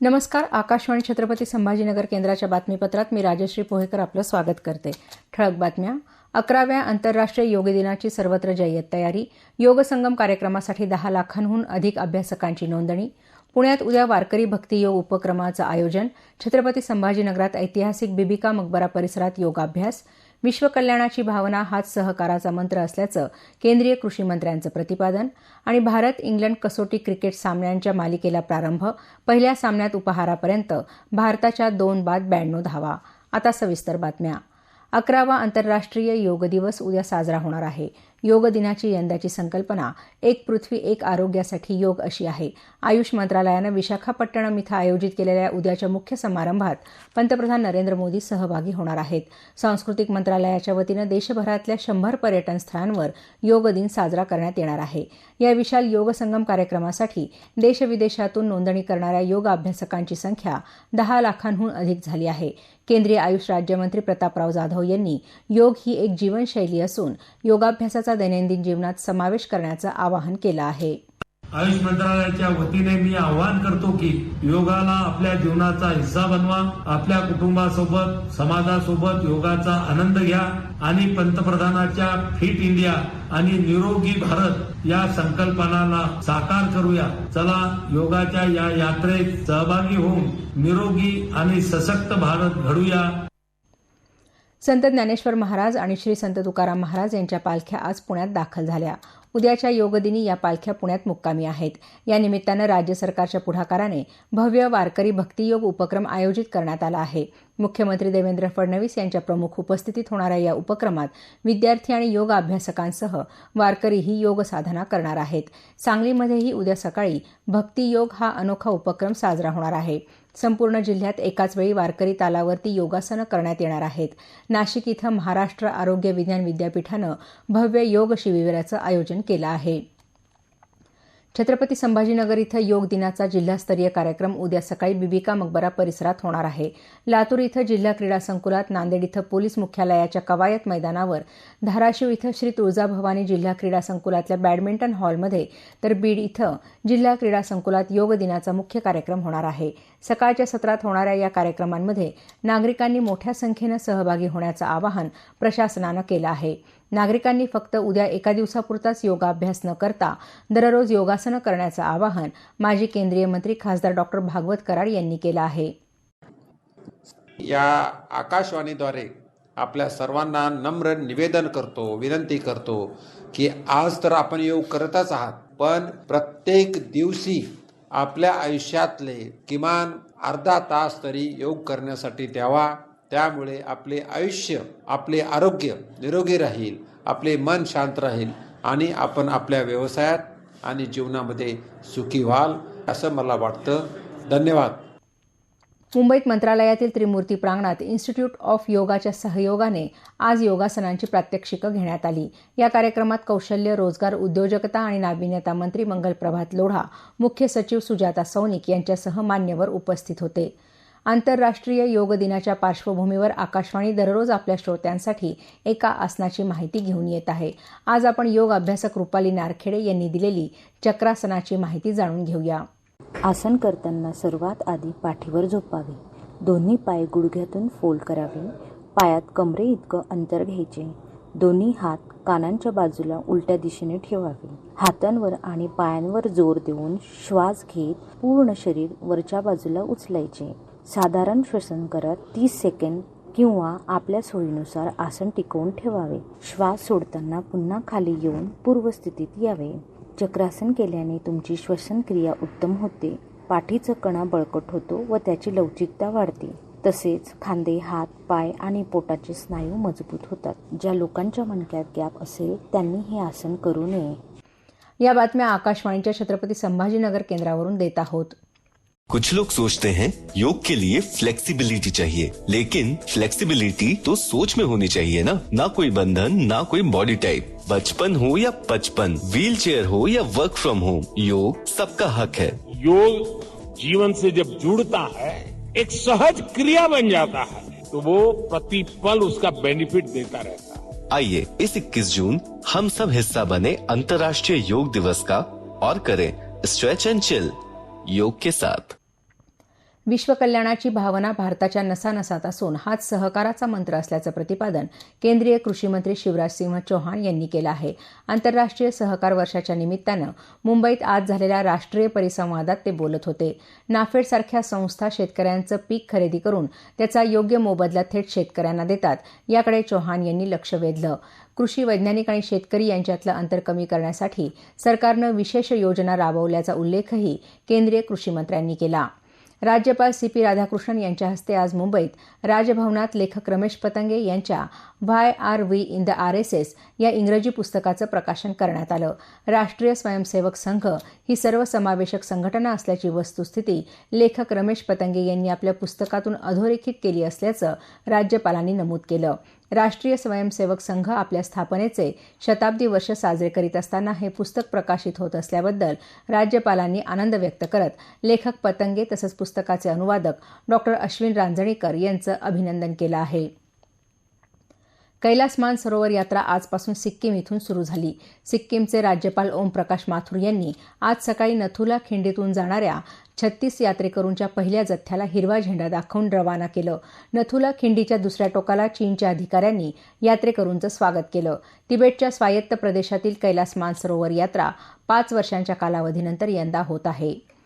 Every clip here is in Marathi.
नमस्कार आकाशवाणी छत्रपती संभाजीनगर केंद्राच्या बातमीपत्रात मी राजश्री पोहेकर आपलं स्वागत करते. ठळक बातम्या. अकराव्या आंतरराष्ट्रीय योग दिनाची सर्वत्र जय्यत तयारी. योग संगम कार्यक्रमासाठी दहा लाखांहून अधिक अभ्यासकांची नोंदणी. पुण्यात उद्या वारकरी भक्ती योग उपक्रमाचं आयोजन. छत्रपती संभाजीनगरात ऐतिहासिक बिबिका मकबरा परिसरात योगाभ्यास. विश्वकल्याणाची भावना हाच सहकाराचा मंत्र असल्याचं केंद्रीय कृषी मंत्र्यांचं प्रतिपादन आणि भारत इंग्लंड कसोटी क्रिकेट सामन्यांच्या मालिकेला प्रारंभ पहिल्या सामन्यात उपहारापर्यंत भारताच्या दोन बाद ब्याण्णव धावा. आता सविस्तर बातम्या. अकरावा आंतरराष्ट्रीय योग दिवस उद्या साजरा होणार आहे. योग दिनाची यंदाची संकल्पना एक पृथ्वी एक आरोग्यासाठी योग अशी आहे. आयुष मंत्रालयानं विशाखापट्टणम इथं आयोजित केलेल्या उद्याच्या मुख्य समारंभात पंतप्रधान नरेंद्र मोदी सहभागी होणार आहेत. सांस्कृतिक मंत्रालयाच्या वतीनं देशभरातल्या शंभर पर्यटन स्थळांवर योग दिन साजरा करण्यात येणार आहे. या विशाल योग संगम कार्यक्रमासाठी देशविदेशातून नोंदणी करणाऱ्या योग अभ्यासकांची संख्या दहा लाखांहून अधिक झाली आहे. केंद्रीय आयुष राज्यमंत्री प्रतापराव जाधव यांनी योग ही एक जीवनशैली असून योगाभ्यासाचा दैनंदिन जीवनात समावेश करण्याचं आवाहन केलं आहे. आयुष मंत्रालयाच्या वतीने मी आवाहन करतो की योगाला आपल्या जीवनाचा हिस्सा बनवा आपल्या कुटुंबासोबत समाजासोबत योगाचा आनंद घ्या आणि पंतप्रधानाच्या फिट इंडिया आणि निरोगी भारत या संकल्पनाला साकार करूया. चला योगाच्या या यात्रेत सहभागी होऊन निरोगी आणि सशक्त भारत घडूया. संत ज्ञानेश्वर महाराज आणि श्री संत तुकाराम महाराज यांच्या पालख्या आज पुण्यात दाखल झाल्या. उद्याच्या योगदिनी या पालख्या पुण्यात मुक्कामी आहेत. या निमित्तानं राज्य सरकारच्या पुढाकाराने भव्य वारकरी भक्तियोग उपक्रम आयोजित करण्यात आला आहे. मुख्यमंत्री देवेंद्र फडणवीस यांच्या प्रमुख उपस्थितीत होणाऱ्या या उपक्रमात विद्यार्थी आणि योग अभ्यासकांसह वारकरीही योग साधना करणार आहेत. सांगलीमध्येही उद्या सकाळी भक्तियोग हा अनोखा उपक्रम साजरा होणार आहे. संपूर्ण जिल्ह्यात एकाच वेळी वारकरी तालावरती योगासनं करण्यात येणार आहेत. नाशिक इथं महाराष्ट्र आरोग्य विज्ञान विद्यापीठानं भव्य योग शिबिराचं आयोजन केलं आहे. छत्रपती संभाजीनगर इथं योग दिनाचा जिल्हास्तरीय कार्यक्रम उद्या सकाळी बिबिका मकबरा परिसरात होणार आहे. लातूर इथं जिल्हा क्रीडा संकुलात नांदेड इथं पोलीस मुख्यालयाच्या कवायत मैदानावर धाराशिव इथं श्री तुळजाभवानी जिल्हा क्रीडा संकुलातल्या बॅडमिंटन हॉलमध्ये तर बीड इथं जिल्हा क्रीडा संकुलात योग दिनाचा मुख्य कार्यक्रम होणार आहे. सकाळच्या सत्रात होणाऱ्या या कार्यक्रमांमध्ये नागरिकांनी मोठ्या संख्येनं सहभागी होण्याचं आवाहन प्रशासनानं केलं आहे. नागरिकांनी फक्त उद्या एका दिवसापुरताच योगाभ्यास न करता दररोज योगासनं करण्याचं आवाहन माजी केंद्रीय मंत्री खासदार डॉक्टर भागवत कराड यांनी केलं आहे. या आकाशवाणीद्वारे आपल्या सर्वांना नम्र निवेदन करतो विनंती करतो की आज तर आपण योग करतच आहात पण प्रत्येक दिवशी आपल्या आयुष्यातले किमान अर्धा तास तरी योग करण्यासाठी द्यावा. त्यामुळे आपले आयुष्य आपले आरोग्य निरोगी राहील आपले मन शांत राहील आणि आपण आपल्या व्यवसायात आणि जीवनामध्ये सुखी व्हाल असं मला वाटतं. धन्यवाद. मुंबईत मंत्रालयातील त्रिमूर्ती प्रांगणात इन्स्टिट्यूट ऑफ योगाच्या सहयोगाने आज योगासनांची प्रात्यक्षिकं घेण्यात आली. या कार्यक्रमात कौशल्य रोजगार उद्योजकता आणि नाविन्यता मंत्री मंगल प्रभात लोढा मुख्य सचिव सुजाता सौनिक यांच्यासह मान्यवर उपस्थित होते. आंतरराष्ट्रीय योग दिनाच्या पार्श्वभूमीवर आकाशवाणी दररोज आपल्या श्रोत्यांसाठी एका आसनाची माहिती घेऊन येत आहे. आज आपण योग अभ्यासक रुपाली नारखेडे यांनी दिलेली चक्रासनाची माहिती जाणून घेऊया. आसन करताना सर्वात आधी पाठीवर झोपावे. दोन्ही पाय गुडघ्यातून फोल्ड करावे. पायात कमरे इतकं अंतर घ्यायचे. दोन्ही हात कानांच्या बाजूला उलट्या दिशेने ठेवावे. हातांवर आणि पायांवर जोर देऊन श्वास घेत पूर्ण शरीर वरच्या बाजूला उचलायचे. साधारण श्वसन करत तीस सेकंद किंवा आपल्या सोयीनुसार आसन टिकवून ठेवावे. श्वास सोडताना पुन्हा खाली येऊन पूर्वस्थितीत यावे. चक्रासन केल्याने तुमची श्वसन क्रिया उत्तम होते. पाठीचा कणा बळकट होतो व त्याची लवचिकता वाढते. तसेच खांदे हात पाय आणि पोटाचे स्नायू मजबूत होतात. ज्या लोकांच्या मणक्यात गॅप असेल त्यांनी हे आसन करू नये. या बातम्या आकाशवाणीच्या छत्रपती संभाजीनगर केंद्रावरून देत आहोत. कुछ लोग सोचते हैं योग के लिए फ्लेक्सिबिलिटी चाहिए लेकिन फ्लेक्सिबिलिटी तो सोच में होनी चाहिए ना। ना कोई बंधन ना कोई बॉडी टाइप बचपन हो या पचपन व्हील चेयर हो या वर्क फ्रॉम होम योग सबका हक है। योग जीवन से जब जुड़ता है एक सहज क्रिया बन जाता है तो वो प्रति प्रतिपल उसका बेनिफिट देता रहता है। आइए इस 21 जून हम सब हिस्सा बने अंतर्राष्ट्रीय योग दिवस का और करें स्ट्रेच एंड चिल योग के साथ। विश्वकल्याणाची भावना भारताच्या नसानसात असून हाच सहकाराचा मंत्र असल्याचं प्रतिपादन केंद्रीय कृषी मंत्री शिवराज सिंह चौहान यांनी केलं आहे. आंतरराष्ट्रीय सहकार वर्षाच्या निमित्तानं मुंबईत आज झालेल्या राष्ट्रीय परिसंवादात ते बोलत होते. नाफेडसारख्या संस्था शेतकऱ्यांचं पीक खरेदी करून त्याचा योग्य मोबदला थेट शेतकऱ्यांना देतात याकडे चौहान यांनी लक्ष वेधलं. कृषी वैज्ञानिक आणि शेतकरी यांच्यातलं अंतर कमी करण्यासाठी सरकारनं विशेष योजना राबवल्याचा उल्लेखही केंद्रीय कृषीमंत्र्यांनी केला. राज्यपाल सी पी राधाकृष्णन यांच्या हस्ते आज मुंबईत राजभवनात लेखक रमेश पतंगे यांच्या why are we in the RSS S S या इंग्रजी पुस्तकाचं प्रकाशन करण्यात आलं. राष्ट्रीय स्वयंसेवक संघ ही सर्वसमावेशक संघटना असल्याची वस्तुस्थिती लेखक रमेश पतंगे यांनी आपल्या पुस्तकातून अधोरेखित केली असल्याचं राज्यपालांनी नमूद केलं. राष्ट्रीय स्वयंसेवक संघ आपल्या स्थापनेचे शताब्दी वर्ष साजरे करीत असताना हे पुस्तक प्रकाशित होत असल्याबद्दल राज्यपालांनी आनंद व्यक्त करत लेखक पतंगे तसंच पुस्तकाचे अनुवादक डॉक्टर अश्विन रांजणीकर यांचं अभिनंदन केलं आहे. कैलास मानसरोवर यात्रा आजपासून सिक्कीम इथून सुरू झाली. सिक्कीमचे राज्यपाल ओमप्रकाश माथुर यांनी आज सकाळी नथुला खिंडीतून जाणाऱ्या छत्तीस यात्रेकरूंच्या पहिल्या जथ्याला हिरवा झेंडा दाखवून रवाना केलं. नथुला खिंडीच्या दुसऱ्या टोकाला चीनच्या अधिकाऱ्यांनी यात्रेकरूंचं स्वागत केलं. तिबेटच्या स्वायत्त प्रदेशातील कैलास मानसरोवर यात्रा पाच वर्षांच्या कालावधीनंतर यंदा होत आहे.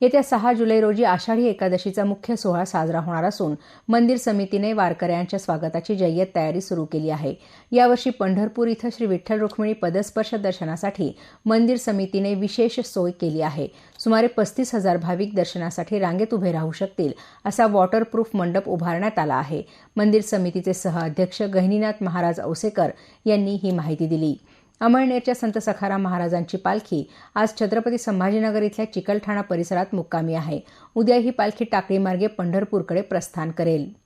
येत्या सहा जुलै रोजी आषाढी एकादशीचा मुख्य सोहळा साजरा होणार असून मंदिर समितीने वारकऱ्यांच्या स्वागताची जय्यत तयारी सुरू केली आहे. यावर्षी पंढरपूर इथं श्री विठ्ठल रुक्मिणी पदस्पर्श दर्शनासाठी मंदिर समितीने विशेष सोय केली आहे. सुमारे पस्तीस हजार भाविक दर्शनासाठी रांगेत उभे राहू शकतील असा वॉटरप्रूफ मंडप उभारण्यात आला आहे. मंदिर समितीचे सहअध्यक्ष गहिनीनाथ महाराज औसेकर यांनी ही माहिती दिली. अमळनेरच्या संत सखाराम महाराजांची पालखी आज छत्रपती संभाजीनगर इथल्या चिकलठाणा परिसरात मुक्कामी आहे. उद्या ही पालखी टाकळीमार्गे पंढरपूरकडे प्रस्थान करेल.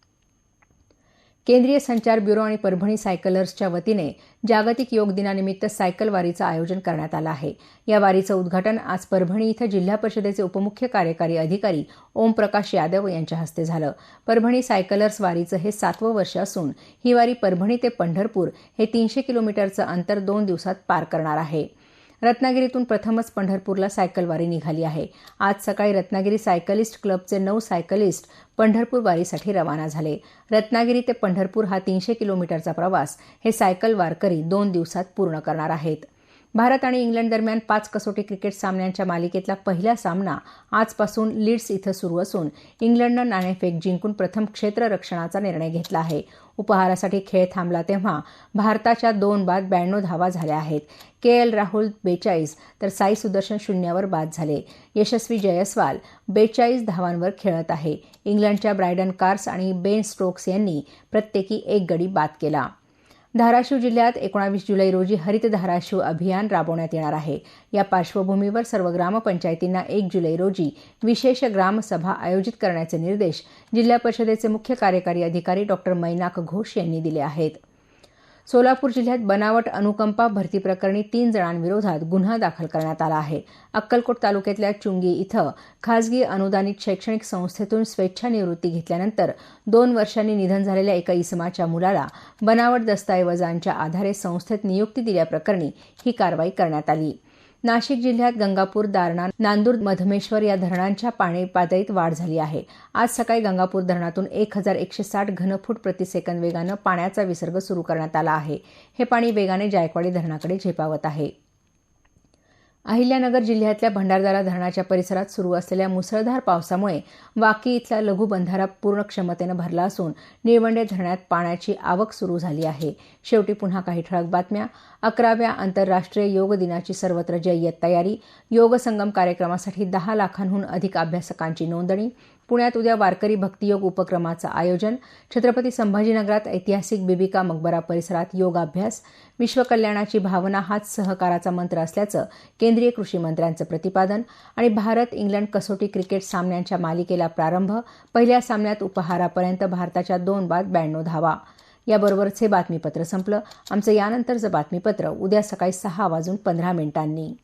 केंद्रीय संचार ब्युरो आणि परभणी सायकलर्सच्या वतीने जागतिक योग दिनानिमित्त सायकल वारीचं आयोजन करण्यात आलं आहे. या वारीचं उद्घाटन आज परभणी इथं जिल्हा परिषदेचे उपमुख्य कार्यकारी अधिकारी ओमप्रकाश यादव यांच्या हस्ते झालं. परभणी सायकलर्स वारीचं हे सातवं वर्ष असून ही वारी परभणी ते पंढरपूर हे तीनशे किलोमीटरचं अंतर दोन दिवसात पार करणार आहे. रत्नागिरीतून प्रथमच पंढरपूरला सायकलवारी निघाली आहे. आज सकाळी रत्नागिरी सायकलिस्ट क्लबचे नऊ सायकलिस्ट पंढरपूर वारीसाठी रवाना झाले. रत्नागिरी ते पंढरपूर हा तीनशे किलोमीटरचा प्रवास. हे सायकल वारकरी दोन दिवसात पूर्ण करणार आहेत. भारत आणि इंग्लंड दरम्यान पाच कसोटी क्रिकेट सामन्यांच्या मालिकेतला पहिला सामना आजपासून लीड्स इथं सुरू असून इंग्लंडनं नाणेफेक जिंकून प्रथम क्षेत्ररक्षणाचा निर्णय घेतला आहे. उपहारासाठी खेळ थांबला तेव्हा भारताच्या दोन बाद ब्याण्णव धावा झाल्या आहेत. के एल राहुल बेचाळीस तर साई सुदर्शन शून्यावर बाद झाले. यशस्वी जयस्वाल बेचाळीस धावांवर खेळत आहे. इंग्लंडच्या ब्रायडन कार्स आणि बेन स्ट्रोक्स यांनी प्रत्येकी एक गडी बाद केला. धाराशिव जिल्ह्यात एकोणावीस जुलै रोजी हरित धाराशिव अभियान राबवण्यात येणार आहे. या पार्श्वभूमीवर सर्व ग्रामपंचायतींना एक जुलै रोजी विशेष ग्रामसभा आयोजित करण्याचे निर्देश जिल्हा परिषदेचे मुख्य कार्यकारी अधिकारी डॉक्टर मैनाक घोष यांनी दिले आहेत. सोलापूर जिल्ह्यात बनावट अनुकंपा भरती प्रकरणी तीन जणांविरोधात गुन्हा दाखल करण्यात आला आहे. अक्कलकोट तालुक्यातल्या चुंगी इथं खासगी अनुदानित शैक्षणिक संस्थेतून स्वेच्छानिवृत्ती घेतल्यानंतर दोन वर्षांनी निधन झालेल्या एका इसमाच्या मुलाला बनावट दस्तऐवजांच्या आधारे संस्थेत नियुक्ती दिल्याप्रकरणी ही कारवाई करण्यात आली. नाशिक जिल्ह्यात गंगापूर दारणा नांदूर मधमेश्वर या धरणांच्या पाणी पातळीत वाढ झाली आहे. आज सकाळी गंगापूर धरणातून एक हजार एकशे साठ घनफूट प्रतिसेकंद वेगानं पाण्याचा विसर्ग सुरू करण्यात आला आहे. हे पाणी वेगाने जायकवाडी धरणाकडे झेपावत आहे. अहिल्यानगर जिल्ह्यातल्या भंडारदारा धरणाच्या परिसरात सुरू असलेल्या मुसळधार पावसामुळे वाकी इथला लघु बंधारा पूर्ण क्षमतेनं भरला असून निळवंडे धरणात पाण्याची आवक सुरू झाली आहे. शेवटी पुन्हा काही ठळक बातम्या. अकराव्या आंतरराष्ट्रीय योग दिनाची सर्वत्र जय्यत तयारी. योग संगम कार्यक्रमासाठी दहा लाखांहून अधिक अभ्यासकांची नोंदणी. पुण्यात उद्या वारकरी भक्तियोग उपक्रमाचं आयोजन. छत्रपती संभाजीनगरात ऐतिहासिक बिबिका मकबरा परिसरात योगाभ्यास. विश्वकल्याणाची भावना हाच सहकाराचा मंत्र असल्याचं केंद्रीय कृषी मंत्र्यांचं प्रतिपादन. आणि भारत इंग्लंड कसोटी क्रिकेट सामन्यांच्या मालिकेला प्रारंभ. पहिल्या सामन्यात उपहारापर्यंत भारताच्या दोन बाद ब्याण्णव धावा. याबरोबरच हे बातमीपत्र संपलं. आमचं यानंतरचं बातमीपत्र उद्या सकाळी सहा वाजून पंधरा मिनिटांनी.